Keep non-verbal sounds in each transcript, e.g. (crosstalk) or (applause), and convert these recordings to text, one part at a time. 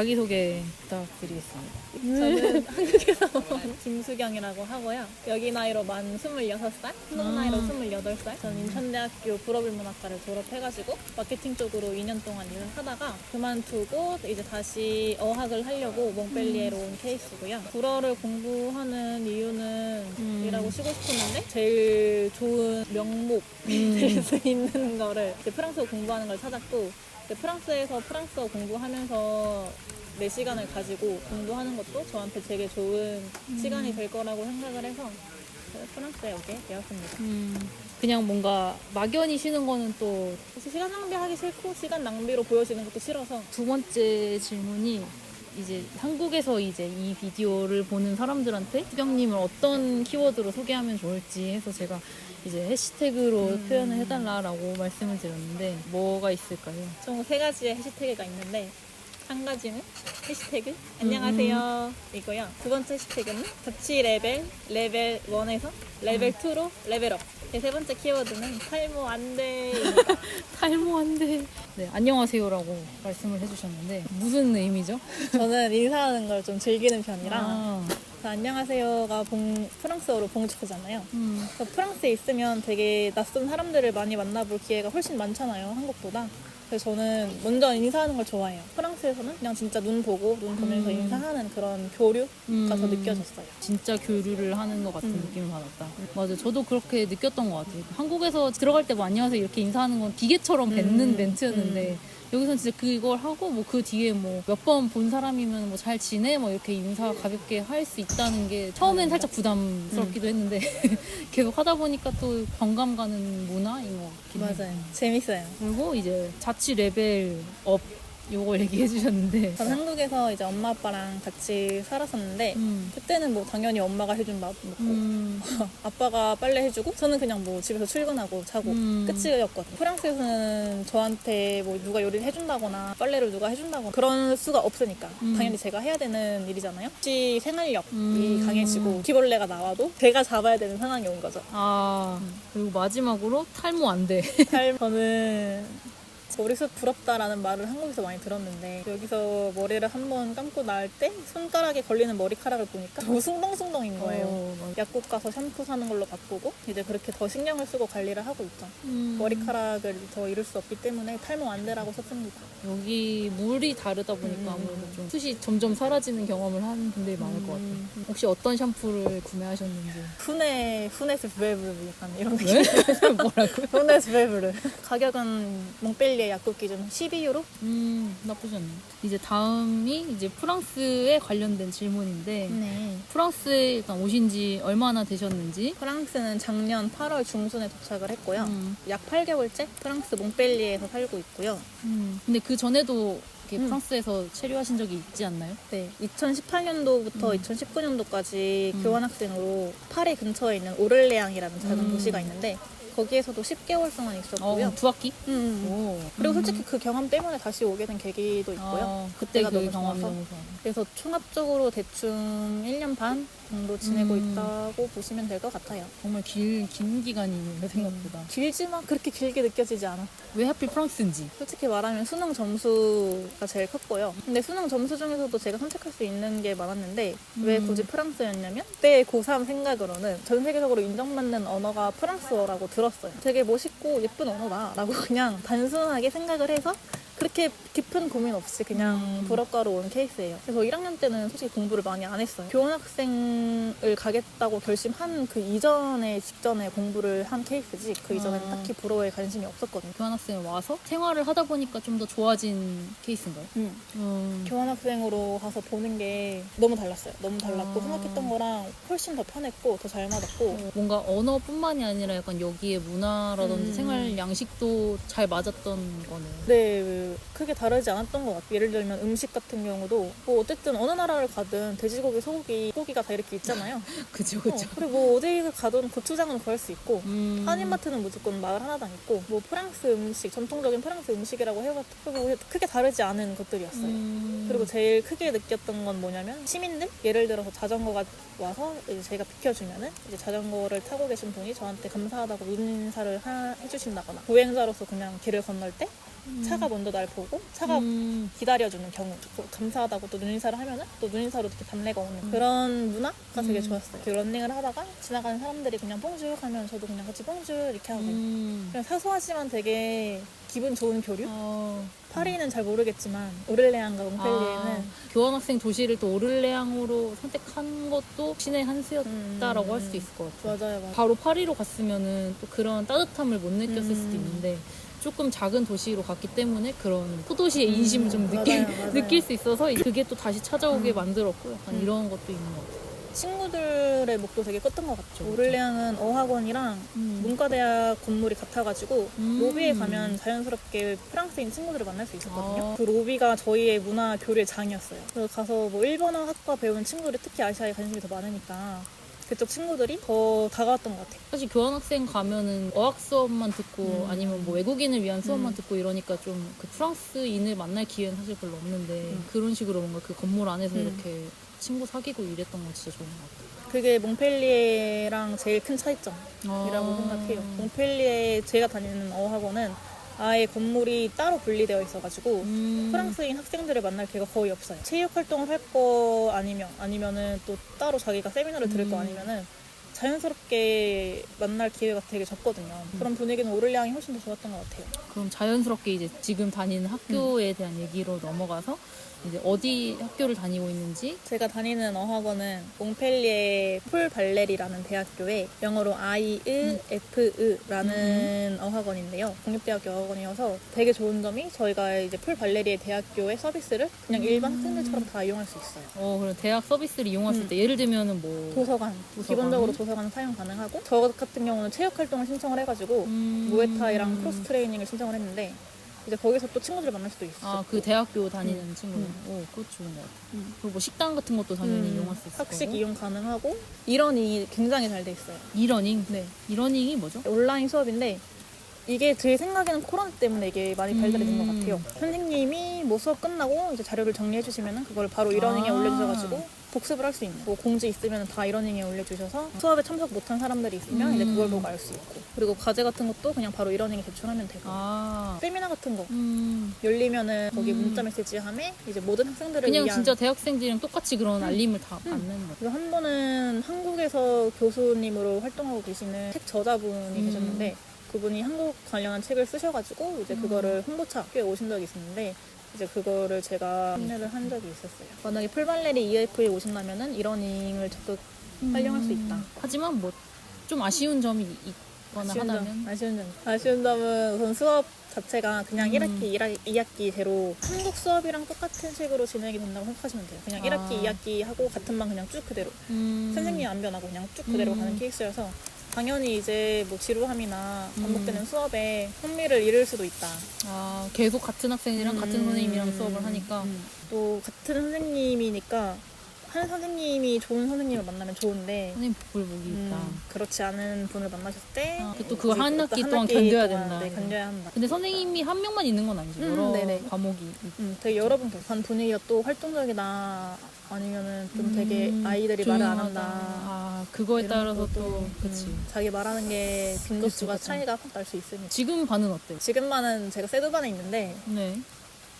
자기소개 부탁드리겠습니다. 저는 (laughs) 한국에서 온 김수경이라고 하고요. 여기 나이로 만 26살, 한국 아. 나이로 28살. 저는 인천대학교 불어bil문학과를 졸업해가지고 마케팅 쪽으로 2년 동안 일을 하다가 그만두고 이제 다시 어학을 하려고 몽펠리에로 온 케이스고요. 불어를 공부하는 이유는 음. 이라고 쉬고 싶었는데 제일 좋은 명목 음. 될수 있는 거를 이제 프랑스어 공부하는 걸 찾았고 이제 프랑스에서 프랑스어 공부하면서 내 시간을 가지고 공부하는 것도 저한테 되게 좋은 시간이 될 거라고 생각을 해서 프랑스에 오게 되었습니다. 음, 그냥 뭔가 막연히 쉬는 거는 또 두 사실 시간 낭비하기 싫고 시간 낭비로 보여지는 것도 싫어서 번째 질문이 이제 한국에서 이제 이 비디오를 보는 사람들한테 수경님을 어떤 키워드로 소개하면 좋을지 해서 제가 이제 해시태그로 음. 표현을 해달라라고 말씀을 드렸는데 뭐가 있을까요? 총 세 가지의 해시태그가 있는데 한 가지는 해시태그 안녕하세요 이고요. 두 번째 해시태그는 자취 레벨 레벨 1에서 레벨 2로 레벨업. 제세 번째 키워드는 탈모 안돼입니다. (laughs) 탈모한데 네 안녕하세요라고 말씀을 해주셨는데 무슨 의미죠? 저는 인사하는 걸 좀 즐기는 편이라 아, 그래서 안녕하세요가 봉, 프랑스어로 봉축하잖아요. 음, 그래서 프랑스에 있으면 되게 낯선 사람들을 많이 만나볼 기회가 훨씬 많잖아요, 한국보다. 그래서 저는 먼저 인사하는 걸 좋아해요. 프랑스에서는 그냥 진짜 눈 보고 눈 보면서 음. 인사하는 그런 교류가 음. 더 느껴졌어요. 진짜 교류를 하는 것 같은 음. 느낌을 받았다. 맞아, 저도 그렇게 느꼈던 것 같아요. 한국에서 들어갈 때 뭐 안녕하세요 이렇게 인사하는 건 기계처럼 뱉는 음, 멘트였는데 여기서는 진짜 그걸 하고 뭐 그 뒤에 뭐 몇 번 본 사람이면 뭐 잘 지내 뭐 이렇게 인사 가볍게 할 수 있다는 게 처음엔 음. 살짝 부담스럽기도 했는데 (laughs) 계속 하다 보니까 또 경감 가는 문화인 것 같긴 해요. 맞아요. 재밌어요. 그리고 이제 자취 레벨 업 요걸 얘기해 주셨는데 저는 한국에서 이제 엄마 아빠랑 같이 살았었는데 음. 그때는 뭐 당연히 엄마가 해준 밥 먹고 음. (laughs) 아빠가 빨래 해주고 저는 그냥 뭐 집에서 출근하고 자고 음. 끝이었거든요. 프랑스에서는 저한테 뭐 누가 요리를 해준다거나 빨래를 누가 해준다거나 그런 수가 없으니까 음. 당연히 제가 해야 되는 일이잖아요. 혹시 생활력이 음. 강해지고 기벌레가 나와도 제가 잡아야 되는 상황이 온 거죠. 아 그리고 마지막으로 탈모 안 돼. (laughs) 살 저는 머리숱 부럽다라는 말을 한국에서 많이 들었는데 여기서 머리를 한번 감고 나올 때 손가락에 걸리는 머리카락을 보니까 너무 숭덩숭덩인 거예요. 어. 약국 가서 샴푸 사는 걸로 바꾸고 이제 그렇게 더 신경을 쓰고 관리를 하고 있죠. 음. 머리카락을 더 잃을 수 없기 때문에 탈모 안 되라고 썼습니다. 여기 물이 다르다 보니까 음. 아무래도 좀 숱이 점점 사라지는 경험을 하는 분들이 많을 것 같아요. 음. 혹시 어떤 샴푸를 구매하셨는지. 후네 후네스 베브르 약간 이런 느낌. 왜? (laughs) 뭐라고요? 후네스 베브르. 가격은 몽펠리에 약국 기준 12유로? 음, 나쁘지 않네. 이제 다음이 이제 프랑스에 관련된 질문인데 네. 프랑스에 일단 오신 지 얼마나 되셨는지. 프랑스는 작년 8월 중순에 도착을 했고요. 음, 약 8개월째 프랑스 몽펠리에에서 살고 있고요. 음. 근데 그 전에도 이렇게 음. 프랑스에서 체류하신 적이 있지 않나요? 네, 2018년도부터 음. 2019년도까지 음. 교환학생으로 파리 근처에 있는 오를레앙이라는 작은 음. 도시가 있는데 거기에서도 10개월 동안 있었고요. 어, 두 학기? 음, 음. 오. 그리고 음. 솔직히 그 경험 때문에 다시 오게 된 계기도 있고요. 아, 그때 그 너무 경험이 좋아서. 너무 좋아. 그래서 총합적으로 대충 1년 반 정도 지내고 음. 있다고 보시면 될 것 같아요. 정말 길, 긴 기간이네요, 생각보다. 길지만 그렇게 길게 느껴지지 않아. 왜 하필 프랑스인지. 솔직히 말하면 수능 점수가 제일 컸고요. 근데 수능 점수 중에서도 제가 선택할 수 있는 게 많았는데 왜 음. 굳이 프랑스였냐면 그때 고3 생각으로는 전 세계적으로 인정받는 언어가 프랑스어라고 들었어요. 되게 멋있고 예쁜 언어다라고 (laughs) 그냥 단순하게 생각을 해서 그렇게 깊은 고민 없이 그냥 음. 불어과로 온 케이스예요. 그래서 1학년 때는 솔직히 공부를 많이 안 했어요. 교환학생을 가겠다고 결심한 그 이전에 직전에 공부를 한 케이스지 그 이전에는 아. 딱히 불어에 관심이 없었거든요. 교환학생을 와서 생활을 하다 보니까 좀 더 좋아진 케이스인가요? 음. 음. 교환학생으로 가서 보는 게 너무 달랐어요. 너무 달랐고 아. 생각했던 거랑 훨씬 더 편했고 더 잘 맞았고 어, 뭔가 언어뿐만이 아니라 약간 여기의 문화라든지 음. 생활 양식도 잘 맞았던 거네요. 네 크게 다르지 않았던 것 같아요. 예를 들면 음식 같은 경우도 뭐 어쨌든 어느 나라를 가든 돼지고기, 소고기, 고기가 다 이렇게 있잖아요. (laughs) 그죠, 어, 그죠. 그리고 뭐 어디 가든 고추장은 구할 수 있고 음. 한인마트는 무조건 마을 하나당 있고 뭐 프랑스 음식 전통적인 프랑스 음식이라고 고 크게 다르지 않은 것들이었어요. 음. 그리고 제일 크게 느꼈던 건 뭐냐면 시민들 예를 들어서 자전거가 와서 이제 제가 비켜주면은 이제 자전거를 타고 계신 분이 저한테 감사하다고 인사를 하- 해주신다거나 보행자로서 그냥 길을 건널 때 차가 먼저 날 보고 차가 음. 기다려주는 경우 또 감사하다고 또 눈인사를 하면은 또 눈인사로 이렇게 답례가 오는 그런 문화가 되게 음. 좋았어요. 그 런닝을 하다가 지나가는 사람들이 그냥 뽕줄 하면 저도 그냥 같이 뽕줄 이렇게 하고 음. 그냥 사소하지만 되게 기분 좋은 교류? 어. 파리는 잘 모르겠지만 오를레안과 몽펠리에는 아, 교환학생 도시를 또 오를레앙으로 선택한 것도 신의 한 수였다라고 음. 할 수도 있을 것 같아요. 맞아요, 맞아요. 바로 파리로 갔으면은 또 그런 따뜻함을 못 느꼈을 음. 수도 있는데 조금 작은 도시로 갔기 때문에 그런 소도시의 음, 인심을 좀 느낄, 맞아요, 맞아요. 느낄 수 있어서 그게 또 다시 찾아오게 음. 만들었고 약간 음. 이런 것도 있는 것 같아요. 친구들의 목도 되게 컸던 것 같죠. 그쵸. 오를레앙은 어학원이랑 음. 문과대학 건물이 같아가지고 음. 로비에 가면 자연스럽게 프랑스인 친구들을 만날 수 있었거든요. 아. 그 로비가 저희의 문화 교류의 장이었어요. 그래서 가서 뭐 일본어 학과 배우는 친구들이 특히 아시아에 관심이 더 많으니까 그쪽 친구들이 더 다가왔던 것 같아요. 사실 교환학생 가면은 어학 수업만 듣고 음. 아니면 뭐 외국인을 위한 수업만 음. 듣고 이러니까 좀 그 프랑스인을 만날 기회는 사실 별로 없는데 음. 그런 식으로 뭔가 그 건물 안에서 음. 이렇게 친구 사귀고 이랬던 건 진짜 좋은 것 같아요. 그게 몽펠리에랑 제일 큰 차이점이라고 아. 생각해요. 몽펠리에 제가 다니는 어학원은 아예 건물이 따로 분리되어 있어가지고 음. 프랑스인 학생들을 만날 기회가 거의 없어요. 체육 활동을 할 거 아니면 아니면은 또 따로 자기가 세미나를 들을 거 음. 아니면은 자연스럽게 만날 기회가 되게 적거든요. 음. 그런 분위기는 오를레앙이 훨씬 더 좋았던 것 같아요. 그럼 자연스럽게 이제 지금 다니는 학교에 대한 얘기로 넘어가서 이제 어디 학교를 다니고 있는지 제가 다니는 어학원은 몽펠리에 폴 발레리라는 대학교에 영어로 IEFE라는 어학원인데요. 공립대학교 어학원이어서 되게 좋은 점이 저희가 이제 폴 발레리의 대학교의 서비스를 그냥 일반 학생들처럼 다 이용할 수 있어요. 어 그럼 대학 서비스를 이용했을 음. 때 예를 들면은 뭐 도서관, 도서관. 기본적으로 도서관 사용 가능하고 저 같은 경우는 체육 활동을 신청을 해가지고 음. 무에타이랑 크로스 트레이닝을 신청을 했는데 이제 거기서 또 친구들을 만날 수도 있어요. 아그 대학교 다니는 음. 친구는 음. 오 그거 좋은 것 같아. 음. 그리고 뭐 식당 같은 것도 당연히 이용할 수 있을 학식 거고. 이용 가능하고 이런이 굉장히 잘 돼 있어요. 이러닝. 네. 이러닝이 뭐죠? 온라인 수업인데 이게 제 생각에는 코로나 때문에 이게 많이 발달이 된 것 음. 같아요. 선생님이 뭐 수업 끝나고 이제 자료를 정리해 주시면은 그걸 바로 이러닝에 아. 올려주셔가지고 복습을 할 수 있는. 뭐 공지 있으면 다 이러닝에 올려주셔서 수업에 참석 못한 사람들이 있으면 이제 그걸 음. 보고 알 수 있고 그리고 과제 같은 것도 그냥 바로 이러닝에 제출하면 되고 아. 세미나 같은 거 음. 열리면은 거기 음. 문자 메시지 함에 이제 모든 학생들을 그냥 위한 진짜 대학생들이랑 똑같이 그런 음. 알림을 다 음. 받는 거. 그래서 한 번은 한국에서 교수님으로 활동하고 계시는 책 저자분이 음. 계셨는데 그분이 한국 관련한 책을 쓰셔가지고 이제 음. 그거를 홍보차 학교에 오신 적이 있었는데 이제 그거를 제가 판매를 한 적이 있었어요. 만약에 풀발레리 EF에 오신다면은 이러닝을 적극 활용할 수 있다. 하지만 뭐 좀 아쉬운 점이 있거나 아쉬운 하다면 점, 아쉬운 점. 아쉬운 점은 우선 수업 자체가 그냥 음. 1학기, 2학기 대로 한국 수업이랑 똑같은 식으로 진행이 된다고 생각하시면 돼요. 그냥 아. 1학기, 2학기 하고 같은 반 그냥 쭉 그대로. 음. 선생님 안 변하고 그냥 쭉 그대로 음. 가는 케이스여서 당연히 이제 뭐 지루함이나 반복되는 음. 수업에 흥미를 잃을 수도 있다. 아 계속 같은 학생이랑 같은 음. 선생님이랑 수업을 하니까 음. 또 같은 선생님이니까 한 선생님이 좋은 선생님을 만나면 좋은데 선생님 복을 보기 있다. 음, 그렇지 않은 분을 만나셨을 때 아, 또 이제 한 학기 동안 견뎌야 된다. 네, 견뎌야 한다. 근데 선생님이 한 명만 있는 건 아니죠. 음, 여러 네네. 과목이. 있- 음, 되게 여러 분. 반 분위기가 또 활동적이다 아니면은 좀 되게 음, 아이들이 말을 안 조용하다. 한다. 아 그거에 이런 따라서 것도, 또 음, 그치. 자기 말하는 게 빈도수가 그치, 그치. 차이가 확 날 수 있으니까. 지금 반은 어때요? 지금만은 제가 세드반에 있는데 네.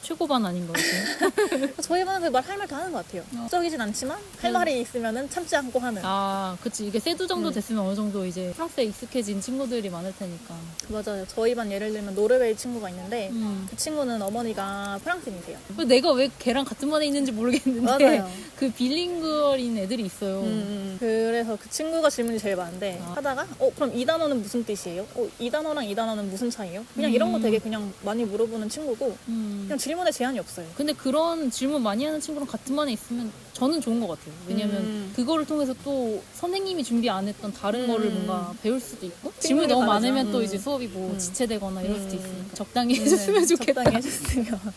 최고반 아닌 것 같아요. (laughs) 저희 반은 말할 말 다 하는 것 같아요. 어. 적이진 않지만 할 음. 말이 있으면은 참지 않고 하는. 아, 그치. 이게 세두 정도 음. 됐으면 어느 정도 이제 프랑스에 익숙해진 친구들이 많을 테니까. 맞아요. 저희 반 예를 들면 노르웨이 친구가 있는데 음. 그 친구는 어머니가 프랑스인이세요. 근데 내가 왜 걔랑 같은 반에 있는지 모르겠는데 맞아요. (laughs) 그 빌링구얼인 애들이 있어요. 음, 음. 그래서 그 친구가 질문이 제일 많은데 아. 하다가 어 그럼 이 단어는 무슨 뜻이에요? 어이 단어랑 이 단어는 무슨 차이예요? 그냥 이런 거 음. 되게 그냥 많이 물어보는 친구고 음. 그냥 질 문에 제한이 없어요. 근데 그런 질문 많이 하는 친구랑 같은 반에 있으면 저는 좋은 것 같아요. 왜냐면 음. 그거를 통해서 또 선생님이 준비 안 했던 다른 음. 거를 뭔가 배울 수도 있고 질문이 생각이 너무 다르죠. 많으면 또 음. 이제 수업이 뭐 음. 지체되거나 이럴 수도 음. 있으니까 적당히 해줬으면 네, 좋겠다. 적당히 해줬으면. (laughs)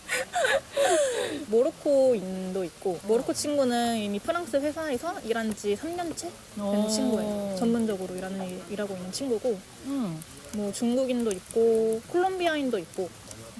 모로코인도 있고 모로코 친구는 이미 프랑스 회사에서 일한 지 3년째 된 어. 친구예요. 전문적으로 일하는 일- 일하고 있는 친구고 음. 뭐 중국인도 있고 콜롬비아인도 있고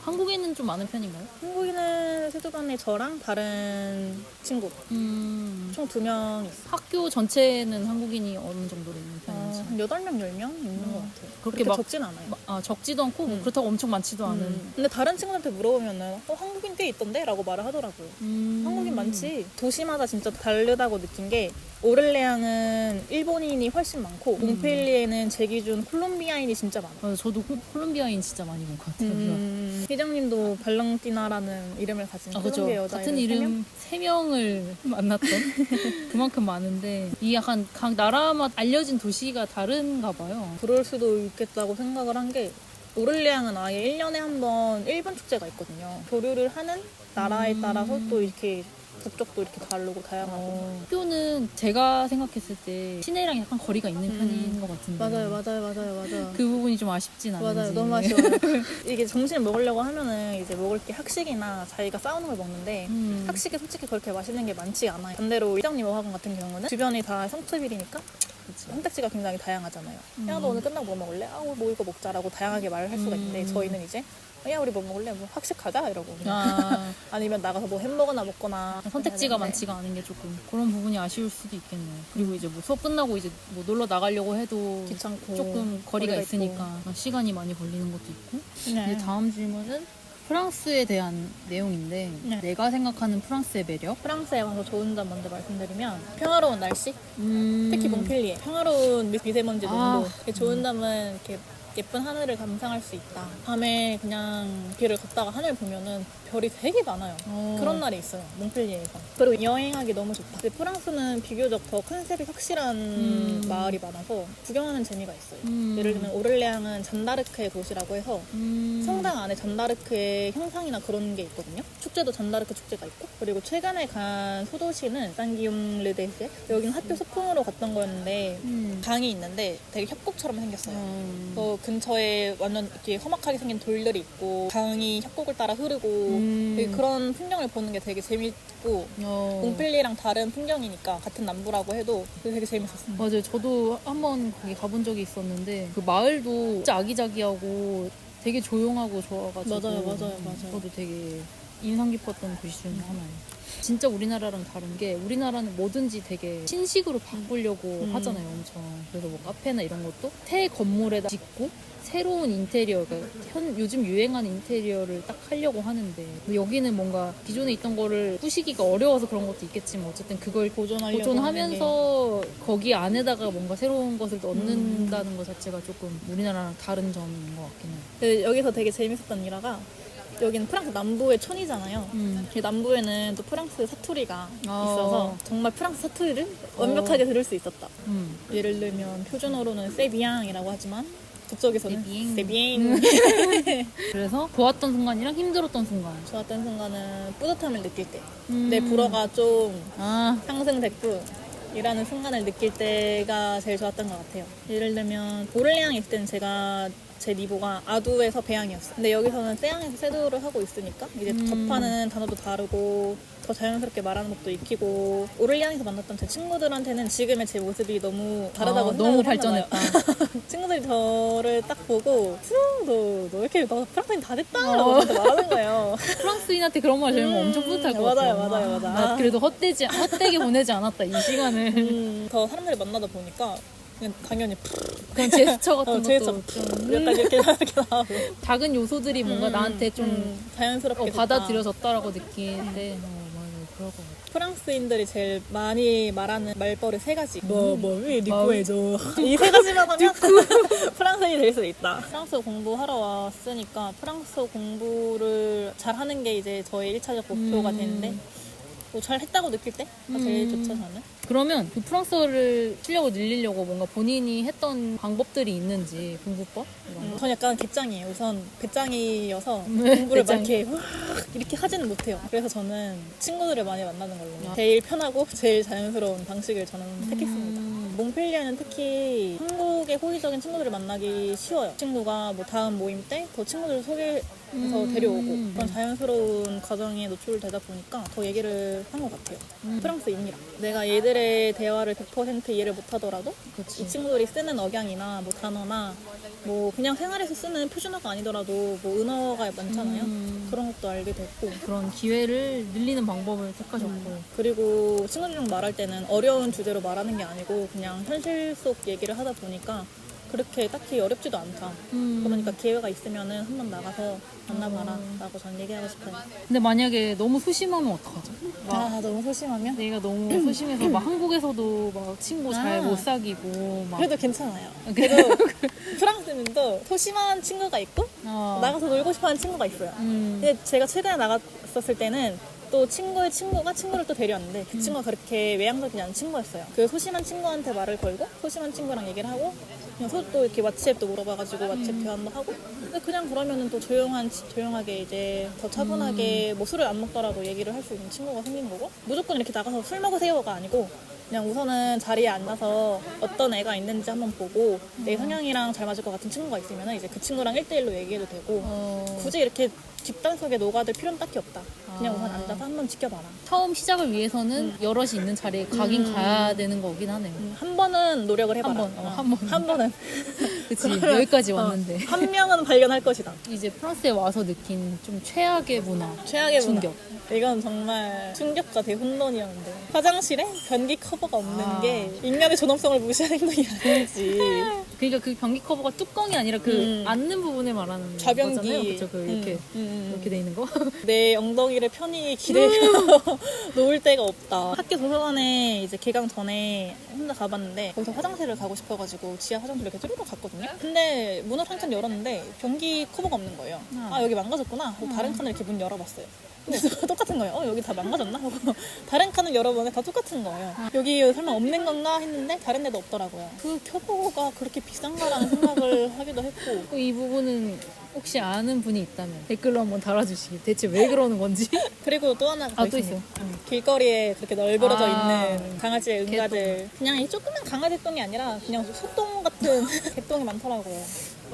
한국에는 좀 많은 편인가요? 한국인은 세두반에 저랑 다른 친구 음, 총 두 명 있어. 학교 전체는 한국인이 어느 정도로 있는 편인지. 한 8명, 10명 있는 것 같아요. 그렇게 그렇게 막 적진 않아요. 마- 아, 적지도 않고 뭐 음. 그렇다고 엄청 많지도 않은. 음. 근데 다른 친구한테 물어보면은 어, 한국인 꽤 있던데? 라고 말을 하더라고요. 음. 한국인 많지. 도시마다 진짜 다르다고 느낀 게 오를레앙은 일본인이 훨씬 많고 음. 몽펠리에는 제 기준 콜롬비아인이 진짜 많아요. 맞아, 저도 콜- 콜롬비아인 진짜 많이 본 것 같아요. 음, 회장님도 발랑티나라는 이름을 가진 아, 그죠. 콜롬비아 여자 같은 이름 세 명을 만났던 (laughs) 그만큼 많은데 이 약간 각 나라마다 알려진 도시가 다른가 봐요. 그럴 수도 있겠다고 생각을 한 게 오를레앙은 아예 1년에 한 번 일본 축제가 있거든요. 교류를 하는 나라에 음. 따라서 또 이렇게 국적도 이렇게 다르고 다양하고. 어, 학교는 제가 생각했을 때 시내랑 약간 거리가 있는 음. 편인 것 같은데 맞아요, 맞아요, 맞아요, 맞아요. 그 부분이 좀 아쉽진 않은지 맞아요, 너무 아쉬워요. (laughs) 이게 점심 먹으려고 하면은 이제 먹을 게 학식이나 자기가 싸우는 걸 먹는데 음. 학식이 솔직히 그렇게 맛있는 게 많지 않아요. 반대로 이장님 어학원 같은 경우는 주변이 다 성수빌이니까 그치. 선택지가 굉장히 다양하잖아요. 음. 야, 너 오늘 끝나고 뭐 먹을래? 아, 뭐 이거 먹자라고 다양하게 말을 할 수가 있는데 음. 저희는 이제 야, 우리 뭐 먹을래? 뭐 학식 가자 이러고. 아, (laughs) 아니면 나가서 뭐 햄버거나 먹거나 선택지가 해야 되는데. 많지가 않은 게 조금 그런 부분이 아쉬울 수도 있겠네요. 그리고 이제 뭐 수업 끝나고 이제 뭐 놀러 나가려고 해도 귀찮고 조금 거리가, 거리가 있으니까 시간이 많이 걸리는 것도 있고 네. 이제 다음 질문은 프랑스에 대한 내용인데 네. 내가 생각하는 프랑스의 매력? 프랑스에 와서 좋은 점 먼저 말씀드리면 평화로운 날씨? 음... 특히 몽펠리에. 평화로운 미- 미세먼지 농도. 아. 이게 좋은 점은 이렇게 예쁜 하늘을 감상할 수 있다. 밤에 그냥 길을 걷다가 하늘 보면은 별이 되게 많아요 어. 그런 날이 있어요 몽펠리에에서 그리고 여행하기 너무 좋다 근데 프랑스는 비교적 더 컨셉이 확실한 음. 마을이 많아서 구경하는 재미가 있어요 음. 예를 들면 오를레앙은 잔다르크의 도시라고 해서 음... 성당 안에 잔다르크의 형상이나 그런 게 있거든요. 축제도 잔다르크 축제가 있고 그리고 최근에 간 소도시는 산기움 르데세 여기는 학교 소풍으로 갔던 거였는데 음. 강이 있는데 되게 협곡처럼 생겼어요. 음. 그 근처에 완전 이렇게 험악하게 생긴 돌들이 있고 강이 협곡을 따라 흐르고 음. 되게 그런 풍경을 보는 게 되게 재밌고 어. 몽펠리랑 다른 풍경이니까 같은 남부라고 해도 되게 재밌었어요. 맞아요. 저도 한 번 거기 가본 적이 있었는데 그 마을도 진짜 아기자기하고 되게 조용하고 좋아가지고 맞아요, 맞아요, 맞아요. 저도 되게 인상 깊었던 도시 중에 하나예요. 진짜 우리나라랑 다른 게 우리나라는 뭐든지 되게 신식으로 바꾸려고 음. 하잖아요, 엄청. 그래서 뭐 카페나 이런 것도 새 건물에다 짓고 새로운 인테리어, 그러니까 현 요즘 유행하는 인테리어를 딱 하려고 하는데 여기는 뭔가 기존에 있던 거를 부시기가 어려워서 그런 것도 있겠지만 어쨌든 그걸 보존하려고 보존하면서 거기 안에다가 뭔가 새로운 것을 넣는다는 것 자체가 조금 우리나라랑 다른 점인 것 같긴 해요. 그 여기서 되게 재밌었던 일화가 여기는 프랑스 남부의 촌이잖아요. 음. 그 남부에는 또 프랑스 사투리가 어. 있어서 정말 프랑스 사투리를 완벽하게 들을 수 있었다. 음. 예를 들면 표준어로는 세비앙이라고 하지만 그쪽에서는 세비앙. 세비앙. 그래서 좋았던 순간이랑 힘들었던 순간. 좋았던 순간은 뿌듯함을 느낄 때. 음. 내 불어가 좀 아, 상승됐고 이라는 순간을 느낄 때가 제일 좋았던 것 같아요. 예를 들면 오를레앙에 있을 때는 제가 제 니보가 아두에서 배양이었어요. 근데 여기서는 세양에서 세두를 하고 있으니까 이제 음. 접하는 단어도 다르고 더 자연스럽게 말하는 것도 익히고 오를레앙에서 만났던 제 친구들한테는 지금의 제 모습이 너무 다르다고 아, 너무. 발전했다. (laughs) 친구들이 저를 딱 보고 수롱 너, 너 이렇게 너 프랑스인 다 됐다 라고 어. 말하는 거예요. (laughs) 프랑스인한테 그런 말 들으면 음, 엄청 뿌듯할 것 맞아요, 같아요. 맞아요, 맞아요. 나 그래도 헛되지, 헛되게 보내지 않았다, 이 시간을. 음, 더 사람들이 만나다 보니까 그냥 당연히 그런 제스처 같은 어, 것도 제스처. 좀 약간 이렇게 (laughs) 이렇게 나오고 작은 요소들이 뭔가 음, 나한테 좀 음, 자연스럽게 어. 받아들여졌다라고 느끼는데 어, 맞아요. 그럴 것 같아요. 프랑스인들이 제일 많이 말하는 말버릇 세 가지. 뭐, 뭐뭐왜 뭐. 해줘. (laughs) 이 세 가지만 하면 (laughs) 프랑스인이 될 수 있다. 프랑스 공부하러 왔으니까 프랑스 공부를 잘하는 게 이제 저의 1차적 목표가 음. 되는데 뭐 잘 했다고 느낄 때가 제일 음. 좋죠 저는. 그러면 그 프랑스어를 실력을 늘리려고 뭔가 본인이 했던 방법들이 있는지 공부법 이런 음, 거. 전 약간 배짱이에요. 우선 배짱이여서 네, 공부를 막. 이렇게 막 이렇게 하지는 못해요. 그래서 저는 친구들을 많이 만나는 걸로 제일 편하고 제일 자연스러운 방식을 저는 택했습니다. 음. 몽펠리아는 특히 한국의 호의적인 친구들을 만나기 쉬워요. 친구가 뭐 다음 모임 때더 친구들 소개를 그래서 음. 데려오고 그런 자연스러운 과정에 노출되다 보니까 더 얘기를 한 것 같아요. 음. 프랑스인이랑 내가 얘들의 대화를 100% 이해를 못하더라도 그치. 이 친구들이 쓰는 억양이나 뭐 단어나 뭐 그냥 생활에서 쓰는 표준어가 아니더라도 뭐 은어가 많잖아요. 음. 그런 것도 알게 됐고 그런 기회를 늘리는 방법을 택하셨고. 음. 그리고 친구들이랑 말할 때는 어려운 주제로 말하는 게 아니고 그냥 현실 속 얘기를 하다 보니까 그렇게 딱히 어렵지도 않다. 음. 그러니까 기회가 있으면은 한번 나가서 만나봐라 라고 전 얘기하고 싶어요. 근데 만약에 너무 소심하면 어떡하죠? 막 아 너무 소심하면? 내가 너무 소심해서 막 한국에서도 막 친구 잘 아. 못 사귀고 막 그래도 괜찮아요. 그래? 그래도 프랑스는도 소심한 친구가 있고 어. 나가서 놀고 싶어 하는 친구가 있어요. 음. 근데 제가 최근에 나갔었을 때는 또 친구의 친구가 친구를 또 데려왔는데 그 친구가 그렇게 외향적이지 않은 친구였어요. 그 소심한 친구한테 말을 걸고 소심한 친구랑 얘기를 하고 그냥 서로 또 이렇게 왓츠앱도 물어봐가지고 왓츠앱 대화도 하고. 근데 그냥 그러면은 또 조용한 조용하게 이제 더 차분하게 뭐 술을 안 먹더라도 얘기를 할 수 있는 친구가 생긴 거고 무조건 이렇게 나가서 술 먹으세요가 아니고 그냥 우선은 자리에 앉아서 어떤 애가 있는지 한번 보고 내 성향이랑 잘 맞을 것 같은 친구가 있으면 이제 그 친구랑 1대1로 얘기해도 되고 어. 굳이 이렇게 집단 속에 녹아들 필요는 딱히 없다. 그냥 아. 우선 앉아서 한번 지켜봐라. 처음 시작을 위해서는 여럿이 있는 자리에 가긴 음. 가야 되는 거긴 하네요. 음, 한 번은 노력을 해봐라. 번, 어, 한 번. 한 번은. (laughs) 그치 여기까지 어, 왔는데 한 명은 발견할 것이다. 이제 프랑스에 와서 느낀 좀 최악의 문화 최악의 문화. 충격. 이건 정말 충격과 대혼돈이었는데 화장실에 변기 커버가 없는 아. 게 인간의 존엄성을 무시하는 행동이 아닌지 그러니까 그 변기 커버가 뚜껑이 아니라 그 음. 앉는 부분에 말하는 좌변기 거잖아요. 그쵸? 그 이렇게 음, 음, 음. 이렇게 돼 있는 거. (laughs) 내 엉덩이를 편히 기대어 (laughs) 놓을 데가 없다. 학교 도서관에 이제 개강 전에 혼자 가봤는데 거기서 화장실을 가고 싶어가지고 지하 화장실 이렇게 뚜루룩 갔거든요. 근데 문을 한 칸 열었는데 변기 커버가 없는 거예요. 음. 아 여기 망가졌구나. 하고 다른 칸을 이렇게 문 열어봤어요. 근데 (laughs) 똑같은 거예요. 어 여기 다 망가졌나? 하고 (laughs) 다른 칸을 열어보는데 다 똑같은 거예요. 여기 설마 없는 건가 했는데 다른 데도 없더라고요. 그 켜보고가 그렇게 비싼가라는 생각을 (laughs) 하기도 했고 이 부분은 혹시 아는 분이 있다면 댓글로 한번 달아주시기. 대체 왜 그러는 건지. 그리고 또 하나가 아, 더또 있어요. 음, 길거리에 그렇게 널브러져 아, 있는 강아지의 응가들. 그냥 이 조그만 강아지 똥이 아니라 그냥 소똥 같은 개똥이 많더라고요.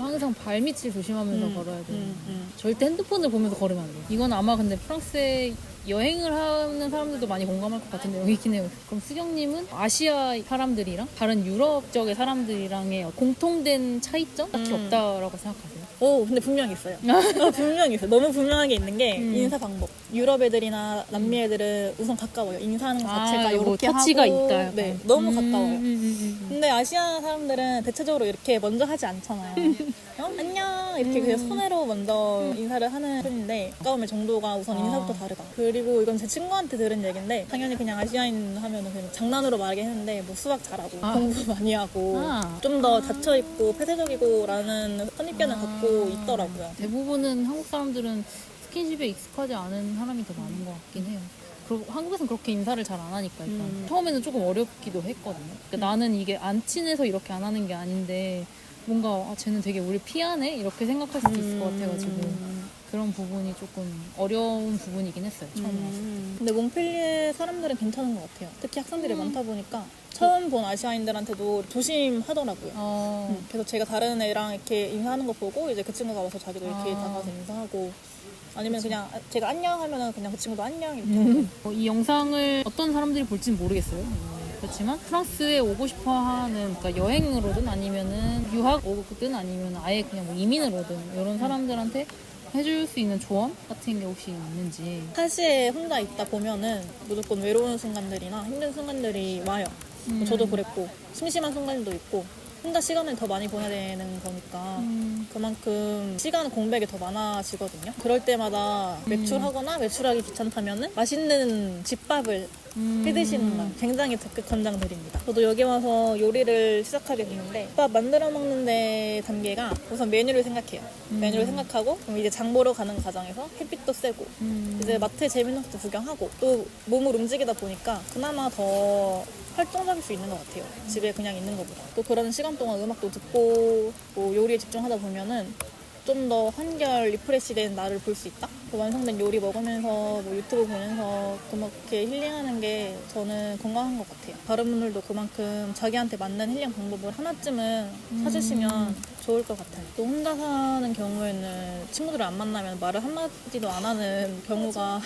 항상 발밑을 조심하면서 음, 걸어야 돼요. 음, 음. 절대 핸드폰을 보면서 걸으면 안 돼요. 이건 아마 근데 프랑스에 여행을 하는 사람들도 많이 공감할 것 같은데 여기 있긴 해요. 그럼 수경님은 아시아 사람들이랑 다른 유럽 쪽의 사람들이랑의 공통된 차이점 딱히 음. 없다라고 생각하세요? 오, 근데 분명히 있어요. 어, 분명히 있어요. 너무 분명하게 있는 게 음. 인사 방법. 유럽 애들이나 남미 애들은 우선 가까워요. 인사하는 것 자체가 아, 뭐 이렇게 터치가 하고, 있다. 약간. 네, 너무 음, 가까워요. 음, 음, 음. 근데 아시아 사람들은 대체적으로 이렇게 먼저 하지 않잖아요. (laughs) 어? 안녕 이렇게 그냥 손으로 먼저 인사를 하는 편인데 가까움의 정도가 우선 아. 인사부터 다르다. 그리고 이건 제 친구한테 들은 얘긴데 당연히 그냥 아시아인 하면은 그냥 장난으로 말하긴 했는데 뭐 수학 잘하고 아. 공부 많이 하고 아. 좀더 닫혀 있고 폐쇄적이고라는 선입견을 아. 갖고 있더라고요. 대부분은 한국 사람들은 스킨십에 익숙하지 않은 사람이 더 많은 것 같긴 해요. 그리고 한국에서는 그렇게 인사를 잘 안 하니까 일단 음. 처음에는 조금 어렵기도 했거든요. 그러니까 나는 이게 안 친해서 이렇게 안 하는 게 아닌데 뭔가 아, 쟤는 되게 우리 피하네 이렇게 생각할 수도 있을 것 같아가지고 음. 그런 부분이 조금 어려운 부분이긴 했어요 처음에. 음. 근데 몽펠리에 사람들은 괜찮은 것 같아요. 특히 학생들이 음. 많다 보니까 처음 본 아시아인들한테도 조심하더라고요. 어, 음, 그래서 제가 다른 애랑 이렇게 인사하는 거 보고 이제 그 친구가 와서 자기도 이렇게 아. 다가서 인사하고 아니면 그냥 제가 안녕 하면은 그냥 그 친구도 안녕 이렇게 음. 어, 이 영상을 어떤 사람들이 볼지는 모르겠어요. 음, 그렇지만 프랑스에 오고 싶어 하는 그러니까 여행으로든 아니면은 유학 오든 아니면 아예 그냥 뭐 이민을 오든 이런 사람들한테 해줄 수 있는 조언 같은 게 혹시 있는지. 타지에 혼자 있다 보면은 무조건 외로운 순간들이나 힘든 순간들이 와요. 음. 저도 그랬고 심심한 순간도 있고 혼자 시간을 더 많이 보내야 되는 거니까 음, 그만큼 시간 공백이 더 많아지거든요. 그럴 때마다 외출하거나 외출하기 귀찮다면은 맛있는 집밥을 음. 해 드시는 거 굉장히 적극 권장드립니다. 저도 여기 와서 요리를 시작하게 됐는데 밥 만들어 먹는데 단계가 우선 메뉴를 생각해요. 음. 메뉴를 생각하고 그럼 이제 장 보러 가는 과정에서 햇빛도 쐬고 음. 이제 마트에 재밌는 것도 구경하고 또 몸을 움직이다 보니까 그나마 더 활동적일 수 있는 것 같아요. 집에 그냥 있는 것보다. 또 그런 시간 동안 음악도 듣고 뭐 요리에 집중하다 보면은 좀 더 한결 리프레시된 나를 볼 수 있다? 그 완성된 요리 먹으면서 뭐 유튜브 보면서 그렇게 힐링하는 게 저는 건강한 것 같아요. 다른 분들도 그만큼 자기한테 맞는 힐링 방법을 하나쯤은 찾으시면 좋을 것 같아요. 또 혼자 사는 경우에는 친구들을 안 만나면 말을 한마디도 안 하는 경우가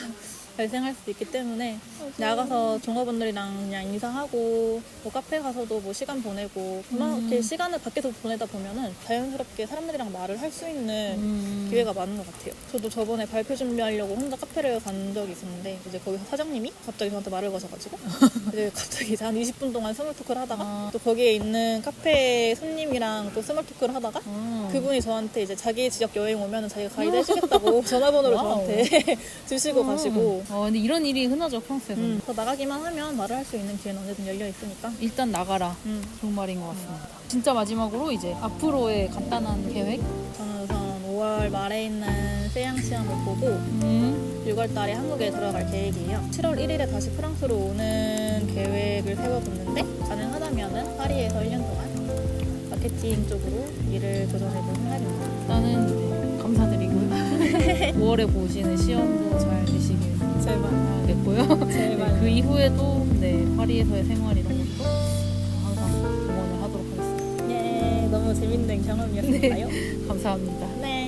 발생할 수도 있기 때문에 나가서 종업원들이랑 그냥 인사하고 뭐 카페 가서도 뭐 시간 보내고 그렇게 시간을 밖에서 보내다 보면은 자연스럽게 사람들이랑 말을 할 수 있는 음. 기회가 많은 것 같아요. 저도 저번에 발표 준비하려고 혼자 카페를 간 적이 있었는데 이제 거기서 사장님이 갑자기 저한테 말을 거셔가지고 (laughs) 이제 갑자기 한 20분 동안 스몰 토크를 하다가 아. 또 거기에 있는 카페 손님이랑 또 스몰 토크를 하다가 아. 그분이 저한테 이제 자기 지역 여행 오면 자기가 가이드 해주겠다고 (laughs) 전화번호를. 저한테 (laughs) 주시고 음. 가시고 어, 근데 이런 일이 흔하죠 프랑스에서. 음, 더 나가기만 하면 말을 할 수 있는 기회는 언제든 열려 있으니까. 일단 나가라. 음, 좋은 말인 것 같습니다. 진짜 마지막으로 이제 앞으로의 간단한 계획. 저는 우선 5월 말에 있는 세양 시험을 보고 음. 6월 달에 한국에 들어갈 계획이에요. 7월 1일에 다시 프랑스로 오는 계획을 세워뒀는데 가능하다면은 파리에서 1년 동안 마케팅 쪽으로 일을 도전해볼 생각입니다. 일단은 감사드리고요. (laughs) 5월에 보시는 시험도 잘 되시길 제발, 바라겠고요. 제발. 그 이후에도 네 파리에서의 생활 이런 것도 항상 응원을 하도록 하겠습니다. 예, 너무 재밌는 경험이었을까요? (laughs) 감사합니다. 네.